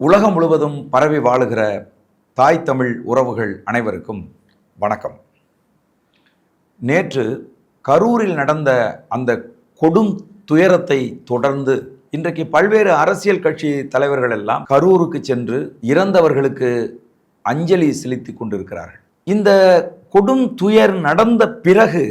உலகம் முழுவதும் பரவி வாழுகிற தாய் தமிழ் உறவுகள் அனைவருக்கும் வணக்கம். நேற்று கரூரில் நடந்த அந்த கொடும் துயரத்தை தொடர்ந்து இன்றைக்கு பல்வேறு அரசியல் கட்சி தலைவர்கள் எல்லாம் கரூருக்கு சென்று இறந்தவர்களுக்கு அஞ்சலி செலுத்திக் கொண்டிருக்கிறார்கள். இந்த கொடும் துயர் நடந்த பிறகு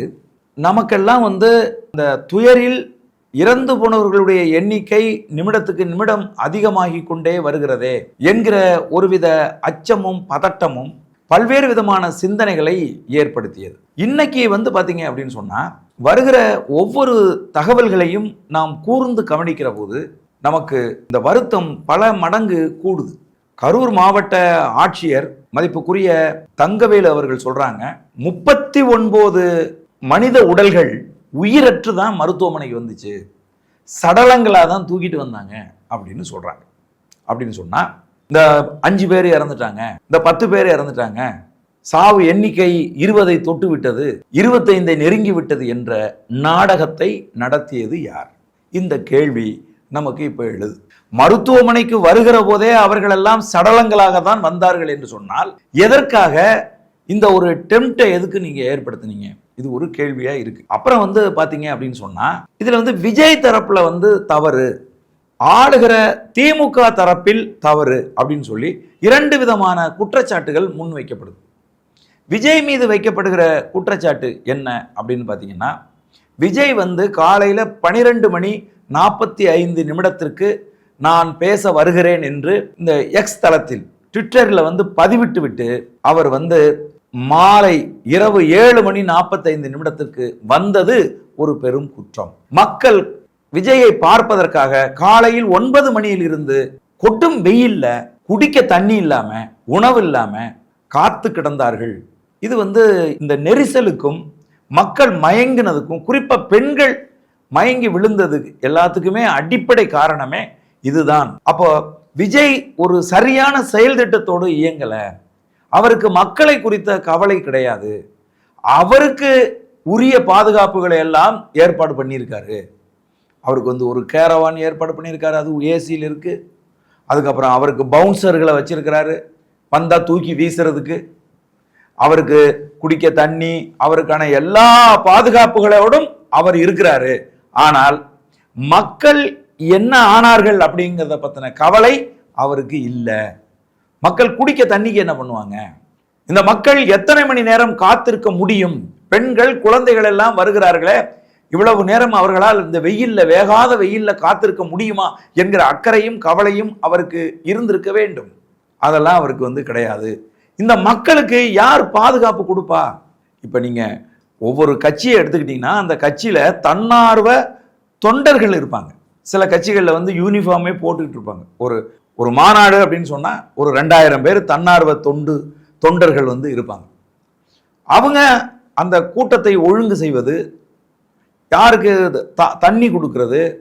நமக்கெல்லாம் வந்து இந்த துயரில் இறந்து போனவர்களுடைய எண்ணிக்கை நிமிடத்துக்கு நிமிடம் அதிகமாகி கொண்டே வருகிறதே என்கிற ஒருவித அச்சமும் பதட்டமும் பல்வேறு விதமான சிந்தனைகளை ஏற்படுத்தியது. இன்னைக்கு வந்து பார்த்தீங்க அப்படின்னு சொன்னால் வருகிற ஒவ்வொரு தகவல்களையும் நாம் கூர்ந்து கவனிக்கிற போது நமக்கு இந்த வருத்தம் பல மடங்கு கூடுது. கரூர் மாவட்ட ஆட்சியர் மதிப்புக்குரிய தங்கவேலு அவர்கள் சொல்றாங்க முப்பத்தி ஒன்பது மனித உடல்கள் உயிரற்று தான் மருத்துவமனைக்கு வந்துச்சு. சடலங்களாக தான் தூக்கிட்டு வந்தாங்க அப்படின்னு சொல்கிறாங்க அப்படின்னு சொன்னால் இந்த அஞ்சு பேர் இறந்துட்டாங்க இந்த பத்து பேர் இறந்துட்டாங்க சாவு எண்ணிக்கை இருபதை தொட்டு விட்டது இருபத்தைந்தை நெருங்கி விட்டது என்ற நாடகத்தை நடத்தியது யார்? இந்த கேள்வி நமக்கு இப்போ எழுது. மருத்துவமனைக்கு வருகிற போதே அவர்களெல்லாம் சடலங்களாக தான் வந்தார்கள் என்று சொன்னால் எதற்காக இந்த ஒரு டெம்ட்டை எதுக்கு நீங்கள் ஏற்படுத்துனீங்க? இது ஒரு கேள்வியாக இருக்குது அப்புறம் வந்து பார்த்தீங்க அப்படின்னு சொன்னால் இதில் வந்து விஜய் தரப்பில் வந்து தவறு ஆளுகிற திமுக தரப்பில் தவறு அப்படின்னு சொல்லி இரண்டு விதமான குற்றச்சாட்டுகள் முன்வைக்கப்படுது விஜய் மீது வைக்கப்படுகிற குற்றச்சாட்டு என்ன அப்படின்னு பார்த்தீங்கன்னா விஜய் வந்து காலையில் பனிரெண்டு மணி நாற்பத்தி ஐந்து நிமிடத்திற்கு நான் பேச வருகிறேன் என்று இந்த எக்ஸ் தளத்தில் ட்விட்டரில் வந்து பதிவிட்டு விட்டு அவர் வந்து மாலை இரவு ஏழு மணி நாற்பத்தைந்து நிமிடத்திற்கு வந்தது ஒரு பெரும் குற்றம். மக்கள் விஜயை பார்ப்பதற்காக காலையில் ஒன்பது மணியில் இருந்து கொட்டும் வெயில்ல குடிக்க தண்ணி இல்லாம உணவு இல்லாம காத்து கிடந்தார்கள். இது வந்து இந்த நெரிசலுக்கும் மக்கள் மயங்கினதுக்கும் குறிப்பா பெண்கள் மயங்கி விழுந்தது எல்லாத்துக்குமே அடிப்படை காரணமே இதுதான். அப்போ விஜய் ஒரு சரியான செயல் திட்டத்தோடு இயங்கலை. அவருக்கு மக்களை குறித்த கவலை கிடையாது. அவருக்கு உரிய பாதுகாப்புகளை எல்லாம் ஏற்பாடு பண்ணியிருக்காரு. அவருக்கு வந்து ஒரு கேரவான் ஏற்பாடு பண்ணியிருக்காரு. அது ஏசியில் இருக்குது அதுக்கப்புறம் அவருக்கு பவுன்சர்களை வச்சிருக்கிறாரு. வந்தால் தூக்கி வீசுறதுக்கு. அவருக்கு குடிக்க தண்ணி அவருக்கான எல்லா பாதுகாப்புகளோடும் அவர் இருக்கிறாரு. ஆனால் மக்கள் என்ன ஆனார்கள் அப்படிங்கிறத பற்றின கவலை அவருக்கு இல்லை. மக்கள் குடிக்க தண்ணிக்கு என்ன பண்ணுவாங்க? இந்த மக்கள் எத்தனை மணி நேரம் காத்திருக்க முடியும்? பெண்கள் குழந்தைகள் எல்லாம் வருகிறார்களே இவ்வளவு நேரம் அவர்களால் இந்த வெயில்ல வேகாத வெயில்ல காத்திருக்க முடியுமா என்கிற அக்கறையும் கவலையும் அவருக்கு இருந்திருக்க வேண்டும். அதெல்லாம் அவருக்கு வந்து கிடையாது. இந்த மக்களுக்கு யார் பாதுகாப்பு கொடுப்பா? இப்ப நீங்க ஒவ்வொரு கட்சியை எடுத்துக்கிட்டீங்கன்னா அந்த கட்சியில தன்னார்வ தொண்டர்கள் இருப்பாங்க. சில கட்சிகளில் வந்து யூனிஃபார்மே போட்டுக்கிட்டு இருப்பாங்க. ஒரு ஒரு மாநாடு அப்படின்னு சொன்னால் ஒரு ரெண்டாயிரம் பேர் தன்னார்வ தொண்டு தொண்டர்கள் வந்து இருப்பாங்க. அவங்க அந்த கூட்டத்தை ஒழுங்கு செய்வது யாருக்கு த- தண்ணி கொடுக்கறது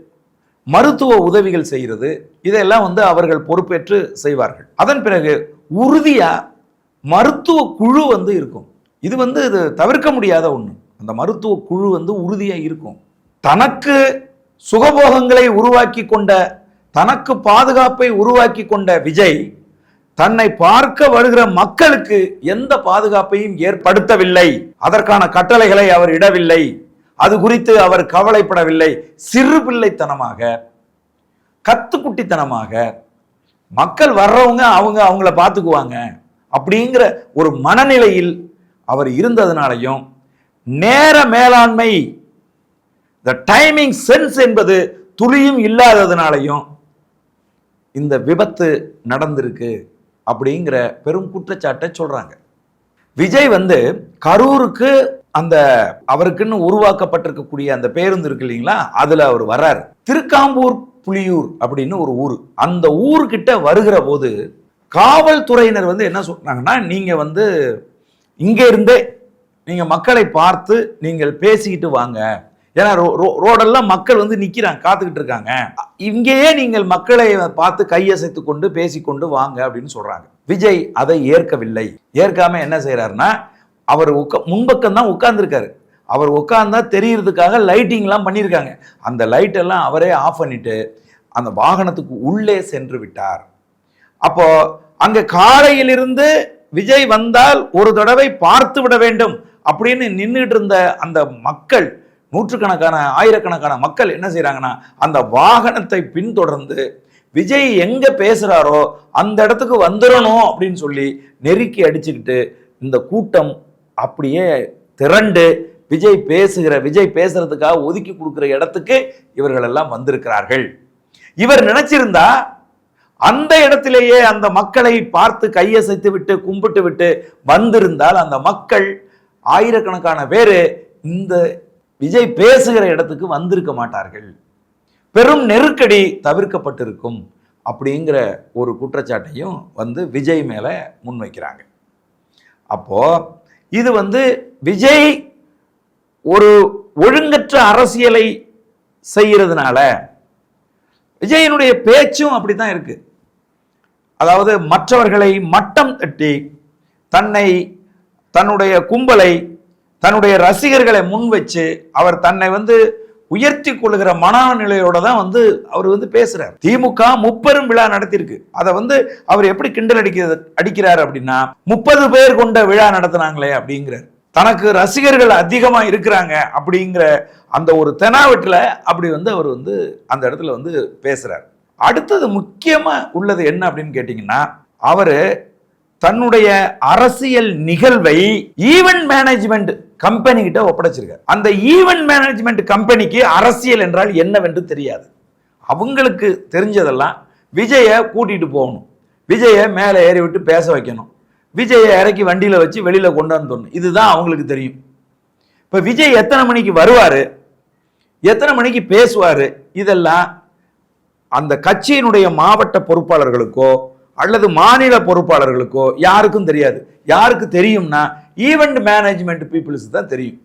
மருத்துவ உதவிகள் செய்கிறது இதெல்லாம் வந்து அவர்கள் பொறுப்பேற்று செய்வார்கள். அதன் பிறகு உறுதியாக மருத்துவ குழு வந்து இருக்கும். இது வந்து இது தவிர்க்க முடியாத ஒன்று அந்த மருத்துவ குழு வந்து உறுதியாக இருக்கும். தனக்கு சுகபோகங்களை உருவாக்கி கொண்ட தனக்கு பாதுகாப்பை உருவாக்கி கொண்ட விஜய் தன்னை பார்க்க வருகிற மக்களுக்கு எந்த பாதுகாப்பையும் ஏற்படுத்தவில்லை. அதற்கான கட்டளைகளை அவர் இடவில்லை. அது குறித்து அவர் கவலைப்படவில்லை. சிறு பிள்ளைத்தனமாக கத்துக்குட்டித்தனமாக மக்கள் வர்றவங்க அவங்க அவங்கள பார்த்துக்குவாங்க அப்படிங்கிற ஒரு மனநிலையில் அவர் இருந்ததுனாலையும் நேர மேலாண்மை த டைமிங் சென்ஸ் என்பது துளியும் இல்லாததுனாலையும் இந்த விபத்து நடந்திருக்கு அப்படிங்கிற பெரும் குற்றச்சாட்டை சொல்றாங்க. விஜய் வந்து கரூருக்கு அந்த அவருக்குன்னு உருவாக்கப்பட்டிருக்கக்கூடிய அந்த பேருந்து இருக்கு இல்லைங்களா? அதுல அவர் வர்றாரு. திருக்காம்பூர் புலியூர் அப்படின்னு ஒரு ஊர். அந்த ஊர்கிட்ட வருகிற போது காவல்துறையினர் வந்து என்ன சொன்னாங்கன்னா நீங்க வந்து இங்கே இருந்தே நீங்க மக்களை பார்த்து நீங்கள் பேசிக்கிட்டு வாங்க. ஏன்னா ரோ- ரோ- ரோடெல்லாம் மக்கள் வந்து நிற்கிறாங்க காத்துக்கிட்டு இருக்காங்க. இங்கேயே நீங்கள் மக்களை பார்த்து கையசைத்து கொண்டு பேசிக்கொண்டு வாங்க அப்படின்னு சொல்கிறாங்க விஜய் அதை ஏற்கவில்லை. ஏற்காம என்ன செய்கிறாருன்னா அவர் உக்க முன்பக்கம் தான் உட்கார்ந்துருக்காரு. அவர் உட்கார்ந்தா தெரியறதுக்காக லைட்டிங்லாம் பண்ணியிருக்காங்க. அந்த லைட்டெல்லாம் அவரே ஆஃப் பண்ணிட்டு அந்த வாகனத்துக்கு உள்ளே சென்று விட்டார். அப்போ அங்கே காலையிலிருந்து விஜய் வந்தால் ஒரு தடவை பார்த்து விட வேண்டும் அப்படின்னு நின்றுட்டு இருந்த அந்த மக்கள் நூற்றுக்கணக்கான ஆயிரக்கணக்கான மக்கள் என்ன செய்கிறாங்கன்னா அந்த வாகனத்தை பின்தொடர்ந்து விஜய் எங்கே பேசுகிறாரோ அந்த இடத்துக்கு வந்துடணும் அப்படின்னு சொல்லி நெருக்கி அடிச்சுக்கிட்டு இந்த கூட்டம் அப்படியே திரண்டு விஜய் பேசுகிற விஜய் பேசுறதுக்காக ஒதுக்கி கொடுக்குற இடத்துக்கு இவர்கள் எல்லாம் வந்திருக்கிறார்கள். இவர் நினைச்சிருந்தா அந்த இடத்திலேயே அந்த மக்களை பார்த்து கையசைத்து விட்டு கும்பிட்டு விட்டு வந்திருந்தால் அந்த மக்கள் ஆயிரக்கணக்கான பேர் இந்த விஜய் பேசுகிற இடத்துக்கு வந்திருக்க மாட்டார்கள். பெரும் நெருக்கடி தவிர்க்கப்பட்டிருக்கும் அப்படிங்கிற ஒரு குற்றச்சாட்டையும் வந்து விஜய் மேலே முன்வைக்கிறாங்க. அப்போது இது வந்து விஜய் ஒரு ஒழுங்கற்ற அரசியலை செய்கிறதுனால விஜயனுடைய பேச்சும் அப்படித்தான் இருக்குது அதாவது மற்றவர்களை மட்டம் தட்டி தன்னை தன்னுடைய கும்பலை தன்னுடைய ரசிகர்களை முன் வச்சு அவர் தன்னை வந்து உயர்த்தி கொள்கிற மனநிலையோட தான் வந்து அவர் வந்து பேசுறார். திமுக முப்பெரும் விழா நடத்தியிருக்கு. அதை வந்து அவர் எப்படி கிண்டல் அடிக்கிறது அடிக்கிறார் அப்படின்னா முப்பது பேர் கொண்ட விழா நடத்தினாங்களே அப்படிங்கிறார். தனக்கு ரசிகர்கள் அதிகமாக இருக்கிறாங்க அப்படிங்கிற அந்த ஒரு தெனாவட்டில் அப்படி வந்து அவர் வந்து அந்த இடத்துல வந்து பேசுறார். அடுத்தது முக்கியமாக உள்ளது என்ன அப்படின்னு கேட்டிங்கன்னா அவர் தன்னுடைய அரசியல் நிகழ்வை ஈவென்ட் மேனேஜ்மெண்ட் கம்பெனி கிட்ட ஒப்படைச்சிருக்கார். அந்த ஈவென்ட் மேனேஜ்மெண்ட் கம்பெனிக்கு அரசியல் என்றால் என்னவென்று தெரியாது. அவங்களுக்கு தெரிஞ்சதெல்லாம் விஜயை கூட்டிட்டு போகணும். விஜயை மேலே ஏறி விட்டு பேச வைக்கணும். விஜயை இறக்கி வண்டியில் வச்சு வெளியில் கொண்டு வந்துடணும். இதுதான் அவங்களுக்கு தெரியும். இப்போ விஜய் எத்தனை மணிக்கு வருவார்? எத்தனை மணிக்கு பேசுவார்? இதெல்லாம் அந்த கட்சியினுடைய மாவட்ட பொறுப்பாளர்களுக்கோ அல்லது மாநில பொறுப்பாளர்களுக்கோ யாருக்கும் தெரியாது. யாருக்கு தெரியும்னா ஈவெண்ட் மேனேஜ்மெண்ட் பீப்புள்ஸ் தான் தெரியும்.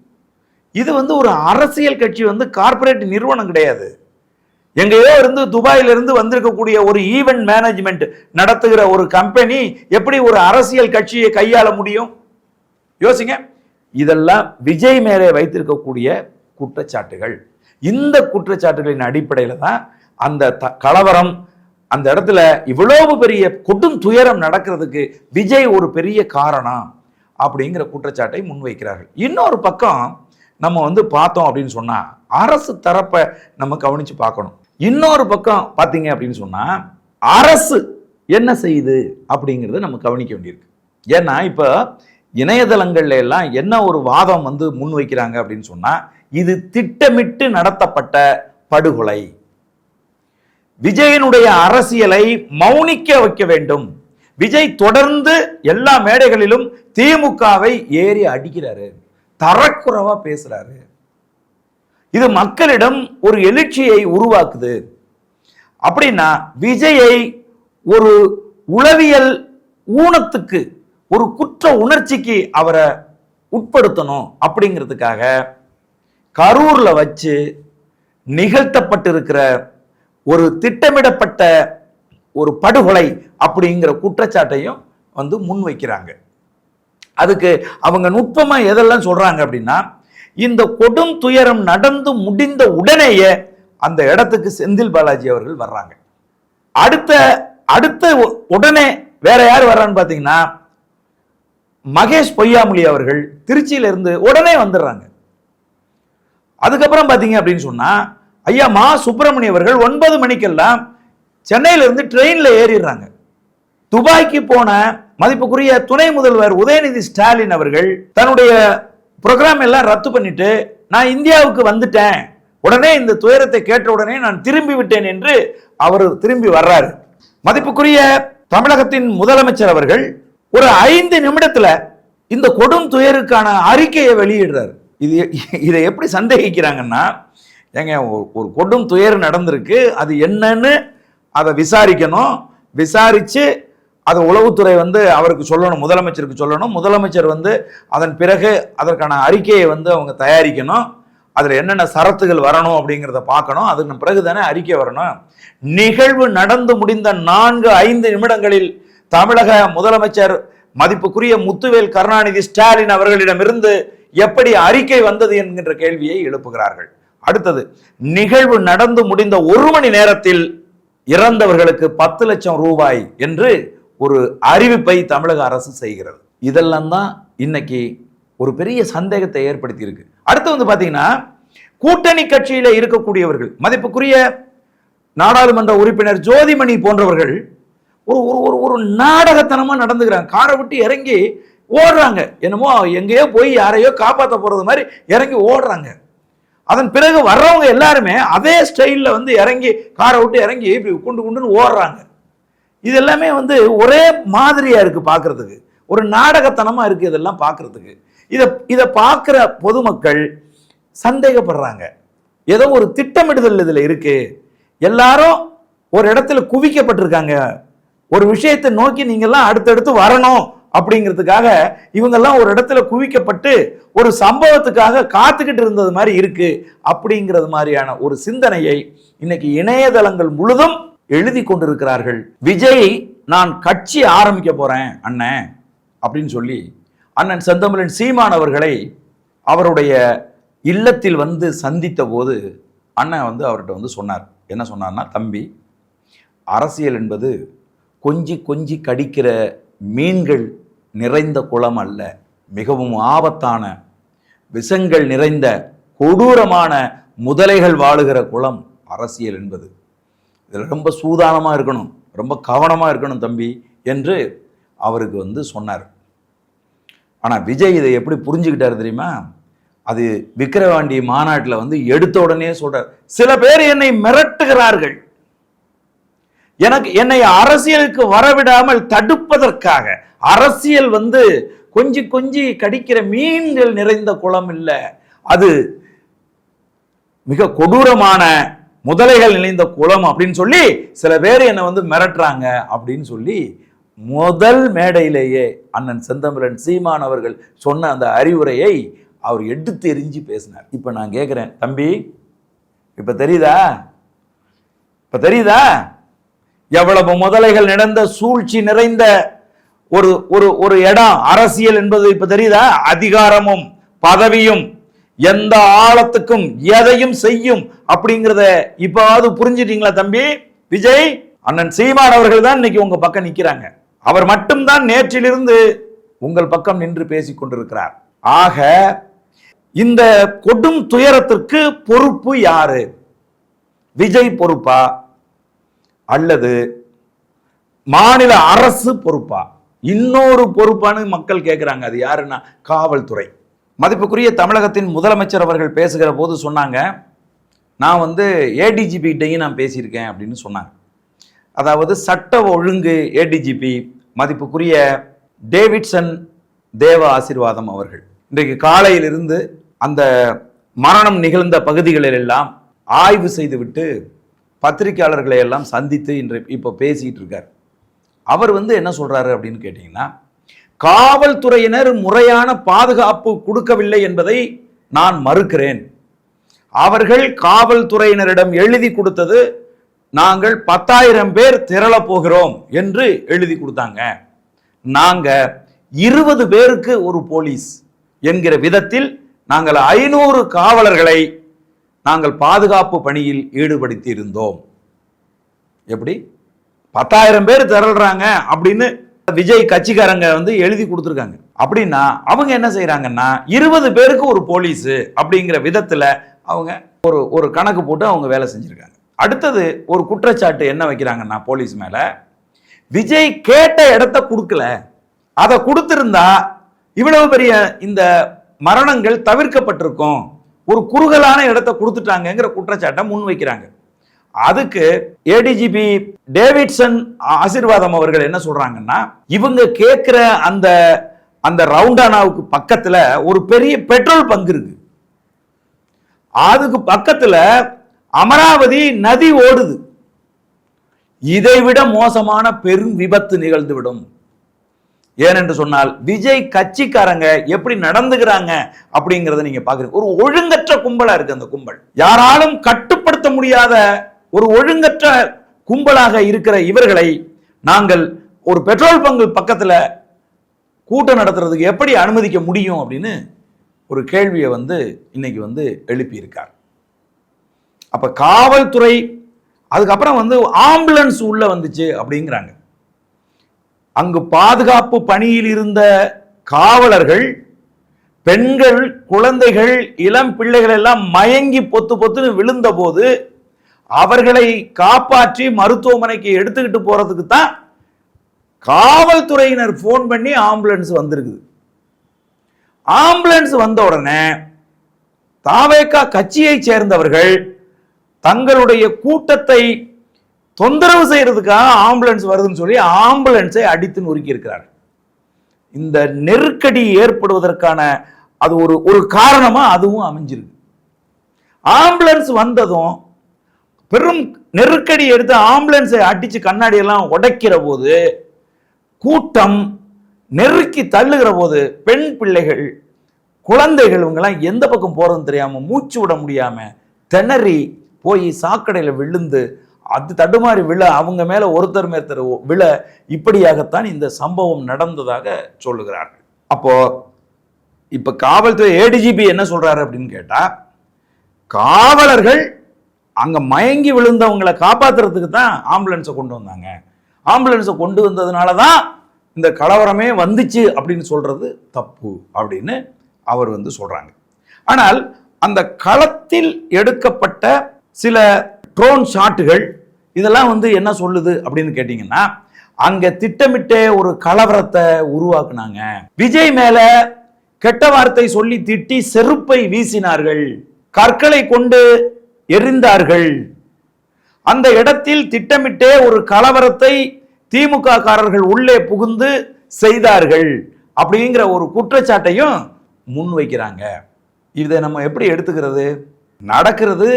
இது வந்து ஒரு அரசியல் கட்சி வந்து கார்ப்பரேட் நிறுவனம் கிடையாது. எங்கேயோ இருந்து துபாயிலிருந்து வந்திருக்கக்கூடிய ஒரு ஈவெண்ட் மேனேஜ்மெண்ட் நடத்துகிற ஒரு கம்பெனி எப்படி ஒரு அரசியல் கட்சியை கையாள முடியும்? யோசிங்க. இதெல்லாம் விஜய் மேலே வைத்திருக்கக்கூடிய குற்றச்சாட்டுகள். இந்த குற்றச்சாட்டுகளின் அடிப்படையில் தான் அந்த த- கலவரம் அந்த இடத்துல இவ்வளவு பெரிய கொடும் துயரம் நடக்கிறதுக்கு விஜய் ஒரு பெரிய காரணம் அப்படிங்கிற குற்றச்சாட்டை முன்வைக்கிறார்கள். இன்னொரு பக்கம் நம்ம வந்து பார்த்தோம் அப்படின்னு சொன்னா அரசு தரப்பை நம்ம கவனிச்சு பார்க்கணும். இன்னொரு பக்கம் பார்த்தீங்க அப்படின்னு சொன்னா அரசு என்ன செய்யுது அப்படிங்கிறத நம்ம கவனிக்க வேண்டியிருக்கு. ஏன்னா இப்போ இணையதளங்கள்ல எல்லாம் என்ன ஒரு வாதம் வந்து முன்வைக்கிறாங்க அப்படின்னு சொன்னா இது திட்டமிட்டு நடத்தப்பட்ட படுகொலை. விஜயனுடைய அரசியலை மௌனிக்க வைக்க வேண்டும். விஜய் தொடர்ந்து எல்லா மேடைகளிலும் திமுகவை ஏறி அடிக்கிறாரு. தரக்குறவா பேசுறாரு. இது மக்களிடம் ஒரு எழுச்சியை உருவாக்குது. அப்படின்னா விஜயை ஒரு உளவியல் ஊனத்துக்கு ஒரு குற்ற உணர்ச்சிக்கு அவரை உட்படுத்தணும் அப்படிங்கிறதுக்காக கரூரில் வச்சு நிகழ்த்தப்பட்டிருக்கிற ஒரு திட்டமிடப்பட்ட ஒரு படுகொலை அப்படிங்கிற குற்றச்சாட்டையும் வந்து முன்வைக்கிறாங்க. அதுக்கு அவங்க நுட்பமாக எதெல்லாம் சொல்கிறாங்க அப்படின்னா இந்த கொடும் துயரம் நடந்து முடிந்த உடனேயே அந்த இடத்துக்கு செந்தில் பாலாஜி அவர்கள் வர்றாங்க. அடுத்த அடுத்த உடனே வேற யார் வர்றான்னு பார்த்தீங்கன்னா மகேஷ் பொய்யாமொழி அவர்கள் திருச்சியிலிருந்து உடனே வந்துடுறாங்க. அதுக்கப்புறம் பார்த்தீங்க அப்படின்னு சொன்னால் ஐயா மா சுப்பிரமணிய அவர்கள் ஒன்பது மணிக்கெல்லாம் சென்னையில இருந்து ட்ரெயின்ல ஏறிடுறாங்க. துபாய்க்கு போன மதிப்புக்குரிய துணை முதல்வர் உதயநிதி ஸ்டாலின் அவர்கள் தன்னுடைய ப்ரோக்ராம் எல்லாம் ரத்து பண்ணிட்டு நான் இந்தியாவுக்கு வந்துட்டேன். உடனே இந்த துயரத்தை கேட்ட உடனே நான் திரும்பி விட்டேன் என்று அவர் திரும்பி வர்றாரு. மதிப்புக்குரிய தமிழகத்தின் முதலமைச்சர் அவர்கள் ஒரு ஐந்து நிமிடத்துல இந்த கொடும் துயருக்கான அறிக்கையை வெளியிடுறாரு. இது இதை எப்படி சந்தேகிக்கிறாங்கன்னா ஏங்க ஒரு- கொடும் துயர் நடந்திருக்கு. அது என்னன்னு அதை விசாரிக்கணும். விசாரித்து அதை உளவுத்துறை வந்து அவருக்கு சொல்லணும் முதலமைச்சருக்கு சொல்லணும். முதலமைச்சர் வந்து அதன் பிறகு அதற்கான அறிக்கையை வந்து அவங்க தயாரிக்கணும். அதில் என்னென்ன சரத்துகள் வரணும் அப்படிங்கிறத பார்க்கணும். அதுக்கு பிறகு தானே அறிக்கை வரணும். நிகழ்வு நடந்து முடிந்த நான்கு ஐந்து நிமிடங்களில் தமிழக முதலமைச்சர் மதிப்புக்குரிய முத்துவேல் கருணாநிதி ஸ்டாலின் அவர்களிடமிருந்து எப்படி அறிக்கை வந்தது என்கின்ற கேள்வியை எழுப்புகிறார்கள். அடுத்தது நிகழ்வு நடந்து முடிந்த ஒரு மணி நேரத்தில் இறந்தவர்களுக்கு பத்து லட்சம் ரூபாய் என்று ஒரு அறிவிப்பை தமிழக அரசு செய்கிறது. இதெல்லாம் தான் இன்னைக்கு ஒரு பெரிய சந்தேகத்தை ஏற்படுத்தி இருக்கு அடுத்து வந்து பார்த்தீங்கன்னா கூட்டணி கட்சியில் இருக்கக்கூடியவர்கள் மதிப்புக்குரிய நாடாளுமன்ற உறுப்பினர் ஜோதிமணி போன்றவர்கள் ஒரு ஒரு ஒரு ஒரு நாடகத்தனமாக நடந்துக்கிறாங்க. காரை விட்டு இறங்கி ஓடுறாங்க. என்னமோ எங்கேயோ போய் யாரையோ காப்பாற்ற போகிறது மாதிரி இறங்கி ஓடுறாங்க. அதன் பிறகு வர்றவங்க எல்லாருமே அதே ஸ்டைலில் வந்து இறங்கி காரை விட்டு இறங்கி இப்படி குண்டு குண்டுன்னு ஓடுறாங்க. இது எல்லாமே வந்து ஒரே மாதிரியாக இருக்குது பார்க்குறதுக்கு ஒரு நாடகத்தனமாக இருக்குது இதெல்லாம் பார்க்குறதுக்கு இதை இதை பார்க்குற பொதுமக்கள் சந்தேகப்படுறாங்க. ஏதோ ஒரு திட்டமிடுதல் இதில் இருக்குது எல்லாரும் ஒரு இடத்துல குவிக்கப்பட்டிருக்காங்க. ஒரு விஷயத்தை நோக்கி நீங்கள்லாம் அடுத்தடுத்து வரணும். அப்படிங்கிறதுக்காக இவங்கெல்லாம் ஒரு இடத்துல குவிக்கப்பட்டு ஒரு சம்பவத்துக்காக காத்துக்கிட்டு இருந்தது மாதிரி இருக்கு அப்படிங்கிறது மாதிரியான ஒரு சிந்தனையை இன்னைக்கு இணையதளங்கள் முழுதும் எழுதி கொண்டிருக்கிறார்கள். விஜய் நான் கட்சி ஆரம்பிக்க போறேன் அண்ணன் அப்படின்னு சொல்லி அண்ணன் செந்தமிழன் சீமான் அவர்களை அவருடைய இல்லத்தில் வந்து சந்தித்த போது அண்ணன் வந்து அவர்கிட்ட வந்து சொன்னார். என்ன சொன்னார்னா தம்பி அரசியல் என்பது கொஞ்சி கொஞ்சி கடிக்கிற மீன்கள் நிறைந்த குளம் அல்ல மிகவும் ஆபத்தான விஷங்கள் நிறைந்த கொடூரமான முதலைகள் வாழுகிற குளம் அரசியல் என்பது. இதில் ரொம்ப சூதானமாக இருக்கணும் ரொம்ப கவனமாக இருக்கணும் தம்பி என்று அவருக்கு வந்து சொன்னார். ஆனால் விஜய் இதை எப்படி புரிஞ்சுக்கிட்டாரு தெரியுமா? அது விக்கிரவாண்டி மாநாட்டில் வந்து எடுத்த உடனே சொல்கிறார் சில பேர் என்னை மிரட்டுகிறார்கள். எனக்கு என்னை அரசியலுக்கு வரவிடாமல் தடுப்பதற்காக. அரசியல் வந்து கொஞ்சி கொஞ்சி கடிக்கிற மீன்கள் நிறைந்த குளம் இல்லை. அது மிக கொடூரமான முதலைகள் நிறைந்த குளம் அப்படின்னு சொல்லி சில பேர் என்னை வந்து மிரட்டுறாங்க அப்படின்னு சொல்லி முதல் மேடையிலேயே அண்ணன் செந்தமிழன் சீமான் அவர்கள் சொன்ன அந்த அறிவுரையை அவர் எடுத்து எரிஞ்சு பேசினார். இப்போ நான் கேட்குறேன் தம்பி இப்போ தெரியுதா? இப்போ தெரியுதா? எவ்வளவு முதலைகள் நடந்த சூழ்ச்சி நிறைந்த ஒரு ஒரு ஒரு இடம் அரசியல் என்பது இப்ப தெரியுதா? அதிகாரமும் பதவியும் எந்த ஆழத்துக்கும் எதையும் செய்யும் அப்படிங்கிறத இப்பாவது புரிஞ்சிட்டீங்களா தம்பி? விஜய் அண்ணன் சீமான் அவர்கள் தான் இன்னைக்கு உங்க பக்கம் நிக்கிறாங்க. அவர் மட்டும்தான் நேற்றிலிருந்து உங்கள் பக்கம் நின்று பேசிக் கொண்டிருக்கிறார். ஆக இந்த கொடும் துயரத்திற்கு பொறுப்பு யாரு? விஜய் பொறுப்பா? அல்லது மாநில அரசு பொறுப்பா? இன்னொரு பொறுப்பான்னு மக்கள் கேட்குறாங்க அது யாருன்னா? காவல்துறை. மதிப்புக்குரிய தமிழகத்தின் முதலமைச்சர் அவர்கள் பேசுகிற போது சொன்னாங்க நான் வந்து ஏடிஜிபிகிட்டையும் நான் பேசியிருக்கேன் அப்படின்னு சொன்னாங்க. அதாவது சட்ட ஒழுங்கு ஏடிஜிபி மதிப்புக்குரிய டேவிட்சன் தேவ ஆசீர்வாதம் அவர்கள். இன்றைக்கு காலையிலிருந்து அந்த மரணம் நிகழ்ந்த பகுதிகளில் எல்லாம் ஆய்வு செய்துவிட்டு பத்திரிகையாளர்களை எல்லாம் சந்தித்து இன்று இப்போ பேசிகிட்டு இருக்கார். அவர் வந்து என்ன சொல்கிறாரு அப்படின்னு கேட்டிங்கன்னா காவல்துறையினர் முறையான பாதுகாப்பு கொடுக்கவில்லை என்பதை நான் மறுக்கிறேன். அவர்கள் காவல்துறையினரிடம் எழுதி கொடுத்தது நாங்கள் பத்தாயிரம் பேர் திரளப் போகிறோம் என்று எழுதி கொடுத்தாங்க. நாங்கள் இருபது பேருக்கு ஒரு போலீஸ் என்கிற விதத்தில் நாங்கள் ஐநூறு காவலர்களை நாங்கள் பாதுகாப்பு பணியில் ஈடுபடுத்தி இருந்தோம் எப்படி? பத்தாயிரம் பேர் திரள்றாங்க அப்படின்னு விஜய் கட்சிக்காரங்க வந்து எழுதி கொடுத்துருக்காங்க. அப்படின்னா அவங்க என்ன செய்கிறாங்கன்னா இருபது பேருக்கு ஒரு போலீஸ் அப்படிங்கிற விதத்தில் அவங்க ஒரு ஒரு கணக்கு போட்டு அவங்க வேலை செஞ்சிருக்காங்க. அடுத்தது ஒரு குற்றச்சாட்டு என்ன வைக்கிறாங்கன்னா போலீஸ் மேலே விஜய் கேட்ட இடத்த கொடுக்கல. அதை கொடுத்துருந்தா இவ்வளவு பெரிய இந்த மரணங்கள் தவிர்க்கப்பட்டிருக்கும். ஒரு குறுகலான இடத்த கொடுத்துட்டாங்கங்கிற குற்றச்சாட்டை முன் வைக்கிறாங்க. அதுக்கு ஏடிஜிபி டேவிட்சன் ஆசீர்வாதம் அவர்கள் என்ன சொல்றாங்கன்னா இவங்க கேட்குற அந்த அந்த ரவுண்டானாவுக்கு பக்கத்துல ஒரு பெரிய பெட்ரோல் பங்கு இருக்கு. அதுக்கு பக்கத்துல அமராவதி நதி ஓடுது. இதைவிட மோசமான பெரும் விபத்து நிகழ்ந்துவிடும் ஏனென்று சொன்னால் விஜய் கட்சிக்காரங்க எப்படி நடந்துக்கிறாங்க அப்படிங்கிறத நீங்க பாக்குறீங்க ஒரு ஒழுங்கற்ற கும்பலா இருக்கு அந்த கும்பல். யாராலும் கட்டுப்படுத்த முடியாத ஒரு ஒழுங்கற்ற கும்பலாக இருக்கிற இவர்களை நாங்கள் ஒரு பெட்ரோல் பங்கு பக்கத்துல கூட்டம் நடத்துறதுக்கு எப்படி அனுமதிக்க முடியும் அப்படின்னு ஒரு கேள்வியை வந்து இன்னைக்கு வந்து எழுப்பியிருக்கார். அப்ப காவல்துறை அதுக்கப்புறம் வந்து ஆம்புலன்ஸ் உள்ள வந்துச்சு அப்படிங்கிறாங்க. அங்கு பாதுகாப்பு பணியில் இருந்த காவலர்கள் பெண்கள் குழந்தைகள் இளம் பிள்ளைகள் எல்லாம் மயங்கி பொத்து பொத்துன்னு விழுந்தபோது அவர்களை காப்பாற்றி மருத்துவமனைக்கு எடுத்துக்கிட்டு போறதுக்கு தான் காவல்துறையினர் ஃபோன் பண்ணி ஆம்புலன்ஸ் வந்திருக்குது. ஆம்புலன்ஸ் வந்த உடனே தாவேக்கா கட்சியை சேர்ந்தவர்கள் தங்களுடைய கூட்டத்தை தொந்தரவு செய்கிறதுக்காக ஆம்புலன்ஸ் வருதுன்னு சொல்லி ஆம்புலன்ஸை அடித்து நொறுக்கி இருக்கிறார் இந்த நெருக்கடி ஏற்படுவதற்கான அது ஒரு ஒரு காரணமாக அதுவும் அமைஞ்சிருக்கு. ஆம்புலன்ஸ் வந்ததும் பெரும் நெருக்கடி எடுத்து ஆம்புலன்ஸை அடித்து கண்ணாடியெல்லாம் உடைக்கிற போது கூட்டம் நெருக்கி தள்ளுகிற போது பெண் பிள்ளைகள் குழந்தைகள் இவங்கெல்லாம் எந்த பக்கம் போகிறதுன்னு தெரியாமல் மூச்சு விட முடியாமல் திணறி போய் சாக்கடையில் விழுந்து அது தடுமாறி விழ அவங்க மேலே ஒருத்தர் மேத்தர் விழ இப்படியாகத்தான் இந்த சம்பவம் நடந்ததாக சொல்லுகிறார்கள். அப்போ இப்போ காவல்துறை ஏடிஜிபி என்ன சொல்கிறாரு அப்படின்னு கேட்டால் காவலர்கள் அங்கே மயங்கி விழுந்தவங்களை காப்பாத்துறதுக்கு தான் ஆம்புலன்ஸை கொண்டு வந்தாங்க. ஆம்புலன்ஸை கொண்டு வந்ததுனால தான் இந்த கலவரமே வந்துச்சு அப்படின்னு சொல்கிறது தப்பு அப்படின்னு அவர் வந்து சொல்கிறாங்க ஆனால் அந்த களத்தில் எடுக்கப்பட்ட சில ட்ரோன் ஷாட்டுகள் இதெல்லாம் வந்து என்ன சொல்லுது அப்படின்னு கேட்டிங்கன்னா அங்கே திட்டமிட்டே ஒரு கலவரத்தை உருவாக்குனாங்க. விஜய் மேலே கெட்ட வார்த்தை சொல்லி திட்டி செருப்பை வீசினார்கள். கற்களை கொண்டு எரிந்தார்கள். அந்த இடத்தில் திட்டமிட்டே ஒரு கலவரத்தை திமுக காரர்கள் உள்ளே புகுந்து செய்தார்கள் அப்படிங்கிற ஒரு குற்றச்சாட்டையும் முன்வைக்கிறாங்க. இதை நம்ம எப்படி எடுத்துக்கிறது? நடக்கிறது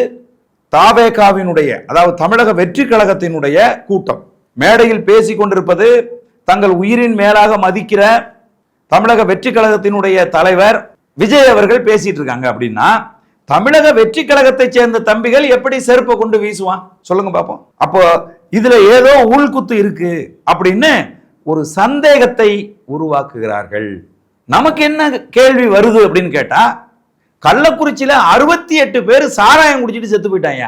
தாவேகாவினுடைய அதாவது தமிழக வெற்றி கழகத்தினுடைய கூட்டம். மேடையில் பேசிக் கொண்டிருப்பது தங்கள் உயிரின் மேலாக மதிக்கிற தமிழக வெற்றி கழகத்தினுடைய தலைவர் விஜய் அவர்கள் பேசிட்டு இருக்காங்க அப்படின்னா தமிழக வெற்றி கழகத்தை சேர்ந்த தம்பிகள் எப்படி செருப்பை கொண்டு வீசுவான்? சொல்லுங்க பார்ப்போம் அப்போ இதுல ஏதோ உள்குத்து இருக்கு அப்படின்னு ஒரு சந்தேகத்தை உருவாக்குகிறார்கள். நமக்கு என்ன கேள்வி வருது அப்படின்னு கேட்டா கள்ளக்குறிச்சியில் அறுபத்தி எட்டு பேர் சாராயம் குடிச்சிட்டு செத்து போயிட்டாங்க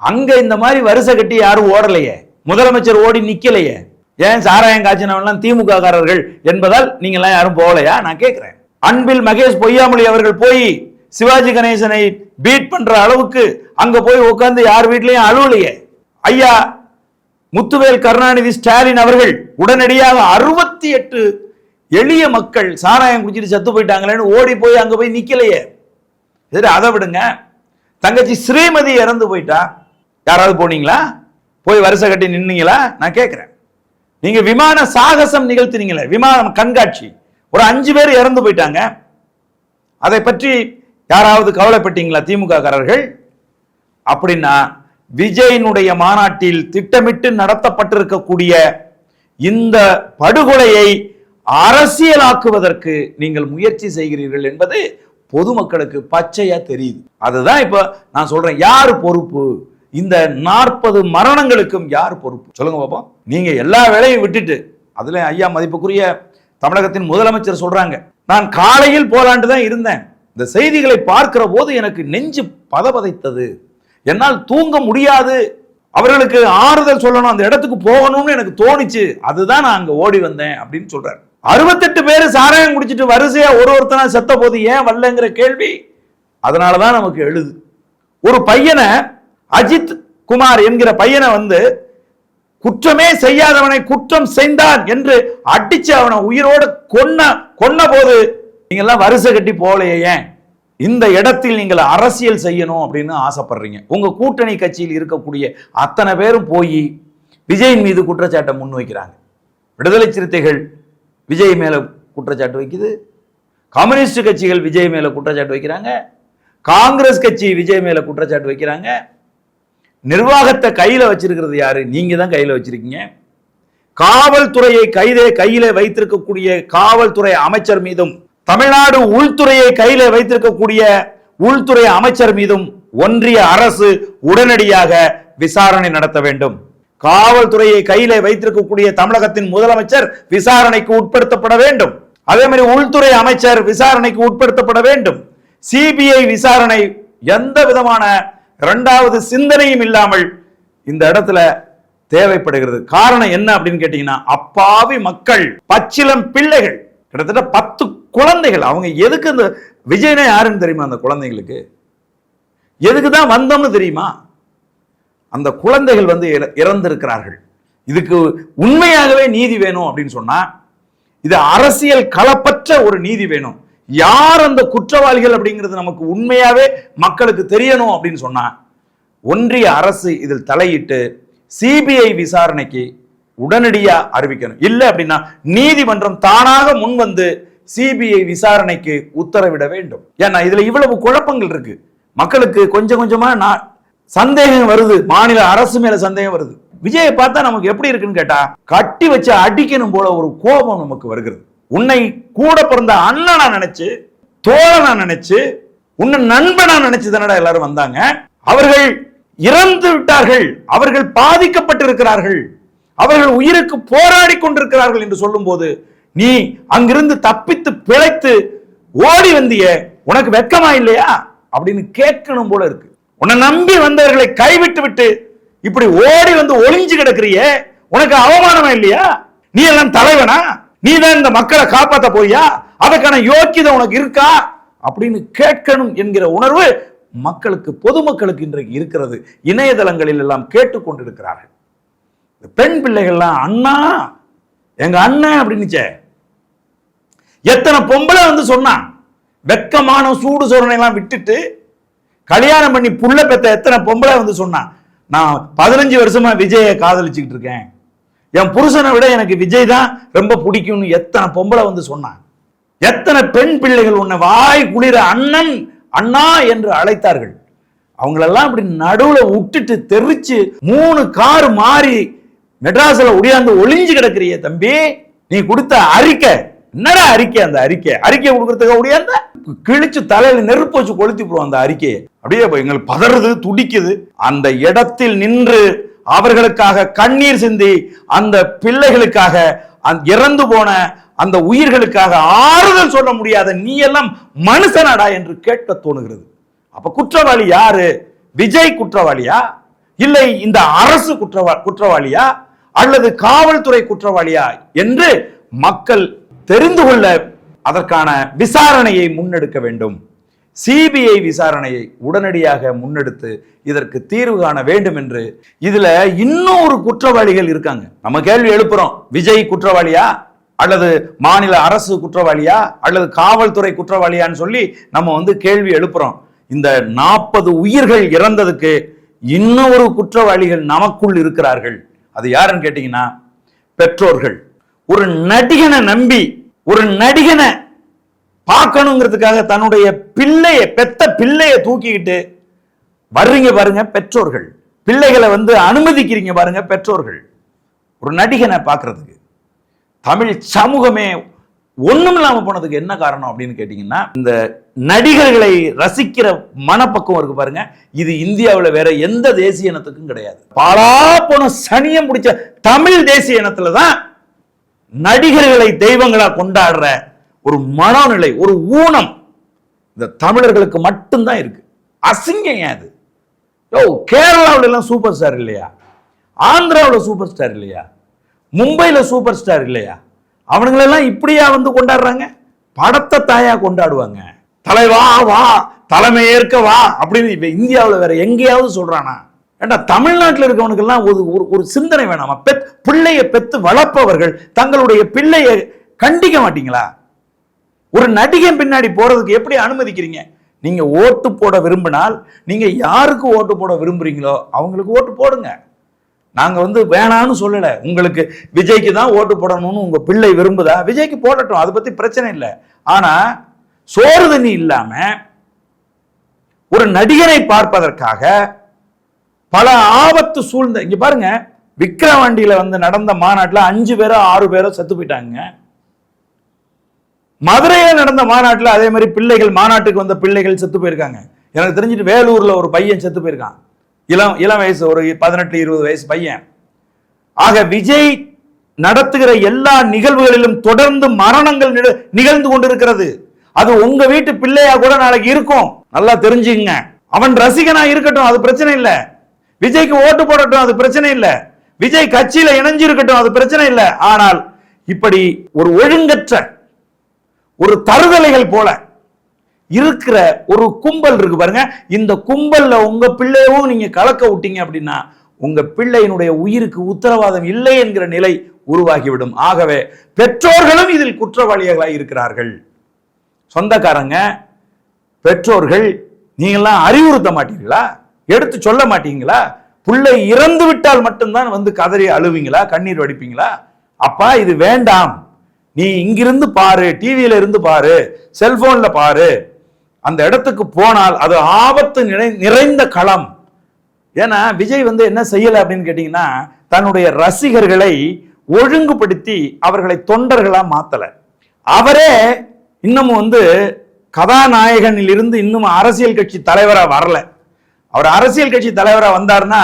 அங்கே இந்த மாதிரி வரிசை கட்டி யாரும் ஓடலையே. முதலமைச்சர் ஓடி நிற்கலையே ஏன் சாராயம் காய்ச்சினவெல்லாம் திமுககாரர்கள் என்பதால் நீங்கள்லாம் யாரும் போகலையா? நான் கேட்குறேன் அன்பில் மகேஷ் பொய்யாமொழி அவர்கள் போய் சிவாஜி கணேசனை பீட் பண்ணுற அளவுக்கு அங்கே போய் உட்காந்து யார் வீட்லையும் அழுவலையே. ஐயா முத்துவேல் கருணாநிதி ஸ்டாலின் அவர்கள் உடனடியாக அறுபத்தி எட்டு எளிய மக்கள் சாராயம் குடிச்சிட்டு செத்து போயிட்டாங்களேன்னு ஓடி போய் அங்க போய் நிக்கலையே. சரி அதை விடுங்க. தங்கச்சி ஸ்ரீமதி இறந்து போயிட்டா. யாராவது போனீங்களா? போய் வரிசை கட்டி நின்னீங்களா? நான் கேட்கிறேன் நீங்க விமான சாகசம் நிகழ்த்தினீங்களே விமானம் கண்காட்சி. ஒரு அஞ்சு பேர் இறந்து போயிட்டாங்க. அதை பற்றி யாராவது கவலைப்பட்டீங்களா திமுக காரர்கள் அப்படின்னா விஜயினுடைய மாநாட்டில் திட்டமிட்டு நடத்தப்பட்டிருக்கக்கூடிய இந்த படுகொலையை அரசியலாக்குவதற்கு நீங்கள் முயற்சி செய்கிறீர்கள் என்பது பொதுமக்களுக்கு பச்சையா தெரியுது. அதுதான் இப்ப நான் சொல்றேன் யார் பொறுப்பு? இந்த நாற்பது மரணங்களுக்கும் யார் பொறுப்பு? சொல்லுங்க பாப்போம். நீங்க எல்லா வேலையும் விட்டுட்டு அதுல ஐயா மதிப்புக்குரிய தமிழகத்தின் முதலமைச்சர் சொல்றாங்க நான் காலையில் போலாண்டு தான் இருந்தேன். இந்த செய்திகளை பார்க்கிற போது எனக்கு நெஞ்சு பதபதைத்தது. என்னால் தூங்க முடியாது. அவர்களுக்கு ஆறுதல் சொல்லணும் அந்த இடத்துக்கு போகணும்னு எனக்கு தோணுச்சு அதுதான் நான் அங்கே ஓடி வந்தேன் அப்படின்னு சொல்றாரு. அறுபத்தெட்டு பேர் சாராயம் குடிச்சிட்டு வரிசையா ஒரு ஒருத்தனா செத்த போது ஏன் வரலங்கிற கேள்வி அதனாலதான் நமக்கு எழுது. ஒரு பையனை அஜித் குமார் என்கிற பையனை வந்து குற்றமே செய்யாதவனை குற்றம் செய்தான் என்று அடிச்சு அவனை உயிரோடு கொன்ன கொன்ன போது நீங்க எல்லாம் வரிசை கட்டி போகலையே ஏன்? இந்த இடத்தில் நீங்கள் அரசியல் செய்யணும் அப்படின்னு ஆசைப்படுறீங்க. உங்கள் கூட்டணி கட்சியில் இருக்கக்கூடிய அத்தனை பேரும் போய் விஜயின் மீது குற்றச்சாட்டை முன்வைக்கிறாங்க. விடுதலை சிறுத்தைகள் விஜய் மேலே குற்றச்சாட்டு வைக்குது. கம்யூனிஸ்ட் கட்சிகள் விஜய் மேலே குற்றச்சாட்டு வைக்கிறாங்க. காங்கிரஸ் கட்சி விஜய் மேலே குற்றச்சாட்டு வைக்கிறாங்க. நிர்வாகத்தை கையில் வச்சிருக்கிறது யாரு? நீங்கள் தான் கையில் வச்சிருக்கீங்க. காவல்துறையை கைதே கையில் வைத்திருக்கக்கூடிய காவல்துறை அமைச்சர் மீதும் தமிழ்நாடு உள்துறையை கையில் வைத்திருக்கக்கூடிய உள்துறை அமைச்சர் மீதும் ஒன்றிய அரசு உடனடியாக விசாரணை நடத்த வேண்டும். காவல்துறையை கையில வைத்திருக்கக்கூடிய தமிழகத்தின் முதலமைச்சர் விசாரணைக்கு உட்படுத்தப்பட வேண்டும். அதே மாதிரி உள்துறை அமைச்சர் விசாரணைக்கு உட்படுத்தப்பட வேண்டும். சிபிஐ விசாரணை எந்த விதமான இரண்டாவது சிந்தனையும் இல்லாமல் இந்த இடத்துல தேவைப்படுகிறது. காரணம் என்ன அப்படின்னு கேட்டீங்கன்னா அப்பாவி மக்கள் பச்சிலம் பிள்ளைகள் கிட்டத்தட்ட பத்து குழந்தைகள் அவங்க எதுக்கு அந்த விஜயனை யாருன்னு தெரியுமா அந்த குழந்தைங்களுக்கு எதுக்கு தான் வந்தோம்னு தெரியுமா? அந்த குழந்தைகள் வந்து இற- இறந்திருக்கிறார்கள். இதுக்கு உண்மையாகவே நீதி வேணும் அப்படின்னு சொன்னா இது அரசியல் களப்பற்ற ஒரு நீதி வேணும். யார் அந்த குற்றவாளிகள் அப்படிங்கிறது நமக்கு உண்மையாவே மக்களுக்கு தெரியணும் அப்படின்னு சொன்னா ஒன்றிய அரசு இதில் தலையிட்டு சிபிஐ விசாரணைக்கு உடனடியாக அறிவிக்கணும். இல்லை அப்படின்னா நீதிமன்றம் தானாக முன் வந்து சிபிஐ விசாரணைக்கு உத்தரவிட வேண்டும். ஏன்னா இதுல இவ்வளவு குழப்பங்கள் இருக்கு. மக்களுக்கு கொஞ்சம் கொஞ்சமா நான் சந்தேகம் வருது. மாநில அரசு மேல சந்தேகம் வருது. விஜயை பார்த்தா நமக்கு எப்படி இருக்குன்னு கேட்டா கட்டி வச்சு அடிக்கணும் போல ஒரு கோபம் நமக்கு வருகிறது. உன்னை கூட பிறந்த அண்ணனா நினைச்சு தோழனா நினைச்சு உன்னை நண்பனா நினைச்சு தானடா எல்லாரும் வந்தாங்க. அவர்கள் இறந்து விட்டார்கள். அவர்கள் பாதிக்கப்பட்டிருக்கிறார்கள். அவர்கள் உயிருக்கு போராடி கொண்டிருக்கிறார்கள் என்று சொல்லும் போது நீ அங்கிருந்து தப்பித்து பிழைத்து ஓடி வந்திய உனக்கு வெக்கமா இல்லையா? அப்படின்னு கேட்கணும் போல இருக்கு. உன்னை நம்பி வந்தவர்களை கைவிட்டு விட்டு இப்படி ஓடி வந்து ஒளிஞ்சு கிடக்குறியே உனக்கு அவமானமா இல்லையா? நீ எல்லாம் தலைவனா? நீ தான் இந்த மக்களை காப்பாத்த போறியா? அதுக்கான யோக்கியதை உனக்கு இருக்கா? அப்படின்னு கேட்கணும் என்கிற உணர்வு மக்களுக்கு பொதுமக்களுக்கு இன்றைக்கு இருக்கிறது. இணையதளங்களில் எல்லாம் கேட்டுக்கொண்டிருக்கிறார்கள் பெண் பிள்ளைகள்லாம் அண்ணா எங்க அண்ணன் அப்படின்னுச்சே. எத்தனை பொம்பளை வந்து சொன்னான் வெக்கமான சூடு சோரணையெல்லாம் விட்டுட்டு கல்யாணம் பண்ணி புள்ள பெத்த எத்தனை பொம்பளை வந்து சொன்னான் நான் பதினஞ்சு வருஷமா விஜயை காதலிச்சுக்கிட்டு இருக்கேன். என் புருஷனை விட எனக்கு விஜய் தான் ரொம்ப பிடிக்கும்னு எத்தனை பொம்பளை வந்து சொன்னான் எத்தனை பெண் பிள்ளைகள் உன்னை வாய் குளிர அண்ணன் அண்ணா என்று அழைத்தார்கள். அவங்களெல்லாம் இப்படி நடுவில் விட்டுட்டு தெரிச்சு மூணு கார் மாறி மெட்ராஸில் ஒடியாந்து ஒளிஞ்சு கிடக்குறியே தம்பி நீ கொடுத்த அறிக்கை என்னடா அறிக்கை அந்த அறிக்கை? அறிக்கை கொடுக்கறதுக்கு அந்த கிழிச்சு தலையில நெருப்பு வச்சு கொளுத்தி போடுவோம் அந்த அறிக்கையை. அப்படியே எங்களுக்கு பதறுது துடிக்குது. அந்த இடத்தில் நின்று அவர்களுக்காக கண்ணீர் சிந்தி அந்த பிள்ளைகளுக்காக இறந்து போன அந்த உயிர்களுக்காக ஆறுதல் சொல்ல முடியாத நீ எல்லாம் மனுஷனாடா என்று கேட்க தோணுகிறது. அப்ப குற்றவாளி யாரு? விஜய் குற்றவாளியா? இல்லை இந்த அரசு குற்றவா குற்றவாளியா? அல்லது காவல்துறை குற்றவாளியா? என்று மக்கள் தெரிந்து கொள்ள அதற்கான விசாரணையை முன்னெடுக்க வேண்டும். சிபிஐ விசாரணையை உடனடியாக முன்னெடுத்து இதற்கு தீர்வு காண வேண்டும் என்று இதுல இன்னொரு குற்றவாளிகள் இருக்காங்க. நம்ம கேள்வி எழுப்புறோம். விஜய் குற்றவாளியா? அல்லது மாநில அரசு குற்றவாளியா? அல்லது காவல்துறை குற்றவாளியான்னு சொல்லி நம்ம வந்து கேள்வி எழுப்புறோம். இந்த நாற்பது உயிர்கள் இறந்ததுக்கு இன்னொரு குற்றவாளிகள் நமக்குள் இருக்கிறார்கள். அது யாருன்னு கேட்டீங்கன்னா பெற்றோர்கள். ஒரு நடிகனை நம்பி ஒரு நடிகனை பார்க்கணுங்கிறதுக்காக தன்னுடைய பிள்ளைய பெத்த பிள்ளைய தூக்கிக்கிட்டு வர்றீங்க பாருங்க பெற்றோர்கள். பிள்ளைகளை வந்து அனுமதிக்கிறீங்க பாருங்க பெற்றோர்கள். ஒரு நடிகனை பார்க்கறதுக்கு. தமிழ் சமூகமே ஒன்றும் இல்லாமல் போனதுக்கு என்ன காரணம் அப்படின்னு கேட்டிங்கன்னா இந்த நடிகர்களை ரசிக்கிற மனப்பக்குவம் இருக்கு பாருங்க. இது இந்தியாவில் வேற எந்த தேசிய இனத்துக்கும் கிடையாது. பாலா போன சனியம் பிடிச்ச தமிழ் தேசிய இனத்துல தான் நடிகர்களை தெய்வங்களாக கொண்டாடுற ஒரு மனோநிலை ஒரு ஊனம் இந்த தமிழர்களுக்கு மட்டும்தான் இருக்கு. அசிங்கம் ஏன் அது? யோ கேரளாவுல எல்லாம் சூப்பர் ஸ்டார் இல்லையா? ஆந்திராவில் சூப்பர் ஸ்டார் இல்லையா? மும்பையில் சூப்பர் ஸ்டார் இல்லையா? அவனுங்களெல்லாம் இப்படியா வந்து கொண்டாடுறாங்க? படத்தை தாயா கொண்டாடுவாங்க. தலைவா வா தலைமை ஏற்க வா அப்படின்னு இப்போ இந்தியாவில் வேற எங்கேயாவது சொல்றானா? ஏன்னா தமிழ்நாட்டில் இருக்கவனுக்கெல்லாம் ஒரு ஒரு ஒரு சிந்தனை வேணாமா? பெத் பிள்ளையை பெத்து வளர்ப்பவர்கள் தங்களுடைய பிள்ளையை கண்டிக்க மாட்டீங்களா? ஒரு நடிகன் பின்னாடி போறதுக்கு எப்படி அனுமதிக்கிறீங்க? நீங்க ஓட்டு போட விரும்பினால் நீங்க யாருக்கு ஓட்டு போட விரும்புறீங்களோ அவங்களுக்கு ஓட்டு போடுங்க. நாங்க வந்து வேணான்னு சொல்லல. உங்களுக்கு விஜய்க்கு தான் ஓட்டு போடணும்னு உங்க பிள்ளை விரும்புதா? விஜய்க்கு போடட்டும் அதை பத்தி பிரச்சனை இல்லை. ஆனா சோறு தண்ணி இல்லாம ஒரு நடிகரை பார்ப்பதற்காக பல ஆபத்து சூழ்ந்த இங்க பாருங்க விக்கிரவாண்டியில வந்து நடந்த மாநாட்டில் அஞ்சு பேரோ ஆறு பேரோ செத்து போயிட்டாங்க. மதுரையில் நடந்த மாநாட்டில் அதே மாதிரி பிள்ளைகள் மாநாட்டுக்கு வந்த பிள்ளைகள் செத்து போயிருக்காங்க. எனக்கு தெரிஞ்சுட்டு வேலூர்ல ஒரு பையன் செத்து போயிருக்கான். இளம் இளம் வயசு ஒரு பதினெட்டு இருபது வயசு பையன். ஆக விஜய் நடத்துகிற எல்லா நிகழ்வுகளிலும் தொடர்ந்து மரணங்கள் நிகழ்ந்து கொண்டிருக்கிறது. அது உங்க வீட்டு பிள்ளையா கூட நாளைக்கு இருக்கும். நல்லா தெரிஞ்சுங்க அவன் ரசிகனா இருக்கட்டும் அது பிரச்சனை இல்லை. விஜய்க்கு ஓட்டு போடட்டும் அது பிரச்சனை இல்லை. விஜய் கட்சியில இணைஞ்சிருக்கட்டும் அது பிரச்சனை இல்லை. ஆனால் இப்படி ஒரு ஒழுங்கற்ற ஒரு தருதலைகள் போல இருக்கிற ஒரு கும்பல் இருக்கு பாருங்க. இந்த கும்பல்ல உங்க பிள்ளையவும் நீங்க கலக்க விட்டீங்க அப்படின்னா உங்க பிள்ளையினுடைய உயிருக்கு உத்தரவாதம் இல்லை என்கிற நிலை உருவாகிவிடும். ஆகவே பெற்றோர்களும் இதில் குற்றவாளிகளாக இருக்கிறார்கள். சொந்தக்காரங்க பெற்றோர்கள் நீங்களாம் அறிவுறுத்த மாட்டீங்களா? எடுத்து சொல்ல மாட்டீங்களா? பிள்ளை இறந்து விட்டால் மட்டும்தான் வந்து கதறி அழுவீங்களா? கண்ணீர் வடிப்பீங்களா? அப்பா இது வேண்டாம். நீ இங்கிருந்து பாரு டிவியில இருந்து பாரு செல்போன்ல பாரு. அந்த இடத்துக்கு போனால் அது ஆபத்து நிறை நிறைந்த களம். ஏன்னா விஜய் வந்து என்ன செய்யல அப்படின்னு கேட்டீங்கன்னா தன்னுடைய ரசிகர்களை ஒழுங்குபடுத்தி அவர்களை தொண்டர்களா மாத்தல. அவரே இன்னமும் வந்து கதாநாயகனில் இருந்து இன்னும் அரசியல் கட்சி தலைவராக வரலை. அவர் அரசியல் கட்சி தலைவராக வந்தாருன்னா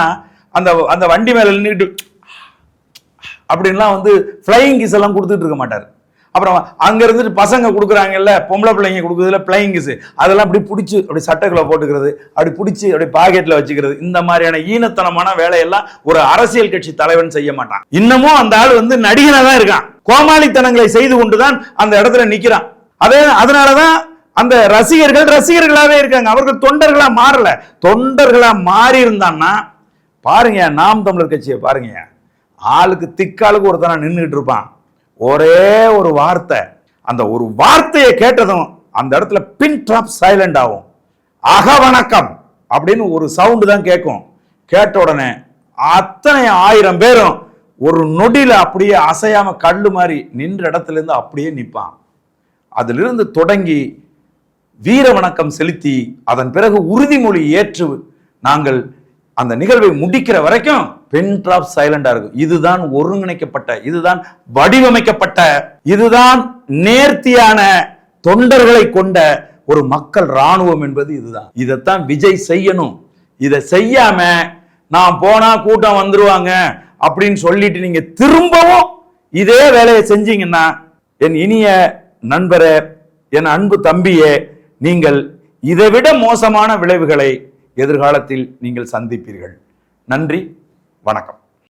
அந்த அந்த வண்டி மேலே நின்றுட்டு அப்படின்லாம் வந்து ஃப்ளையிங் கிஸ் எல்லாம் கொடுத்துட்டு இருக்க மாட்டார். அப்புறம் அங்கே இருந்துட்டு பசங்க கொடுக்குறாங்கல்ல பொம்பளை பிள்ளைங்க கொடுக்குறதுல பிளைங் கிஸ் அதெல்லாம் அப்படி பிடிச்சி அப்படி சட்டைக்குள்ள போட்டுக்கிறது அப்படி பிடிச்சி அப்படி பாக்கெட்டில் வச்சுக்கிறது. இந்த மாதிரியான ஈனத்தனமான வேலையெல்லாம் ஒரு அரசியல் கட்சி தலைவன் செய்ய மாட்டான். இன்னமும் அந்த ஆள் வந்து நடிகனாக தான் இருக்கான். கோமாளித்தனங்களை செய்து கொண்டு தான் அந்த இடத்துல நிற்கிறான் அதே அதனால தான் அந்த ரசிகர்கள் ரசிகர்களாகவே இருக்காங்க. அவர்கள் தொண்டர்களா மாறல. தொண்டர்களா மாறி இருந்தான்னா பாருங்க நாம் தமிழர் கட்சியை பாருங்க. ஆளுக்கு திக்காளுக்கு ஒருத்தனா நின்றுட்டு இருப்பான். ஒரே ஒரு வார்த்தை. அந்த ஒரு வார்த்தையை கேட்டதும் அந்த இடத்துல பின் ட்ராப் சைலண்ட் ஆகும். அக வணக்கம் அப்படின்னு ஒரு சவுண்டு தான் கேட்கும். கேட்ட உடனே அத்தனை ஆயிரம் பேரும் ஒரு நொடியில் அப்படியே அசையாம கல்லு மாதிரி நின்ற இடத்துல இருந்து அப்படியே நிற்பான் அதிலிருந்து தொடங்கி வீர வணக்கம் செலுத்தி அதன் பிறகு உறுதிமொழி ஏற்று நாங்கள் அந்த நிகழ்வை முடிக்கிற வரைக்கும் பென் டிராப் சைலண்டா இருக்கும். இதுதான் ஒருங்கிணைக்கப்பட்ட இதுதான் வடிவமைக்கப்பட்ட இதுதான் நேர்த்தியான தொண்டர்களை கொண்ட ஒரு மக்கள் ராணுவம் என்பது இதுதான். இதைத்தான் விஜய் செய்யணும். இதை செய்யாம நான் போனா கூட்டம் வந்துருவாங்க அப்படின்னு சொல்லிட்டு நீங்க திரும்பவும் இதே வேலையை செஞ்சீங்கன்னா என் இனிய நண்பரே என் அன்பு தம்பியே நீங்கள் இதைவிட மோசமான விளைவுகளை எதிர்காலத்தில் நீங்கள் சந்திப்பீர்கள். நன்றி வணக்கம்.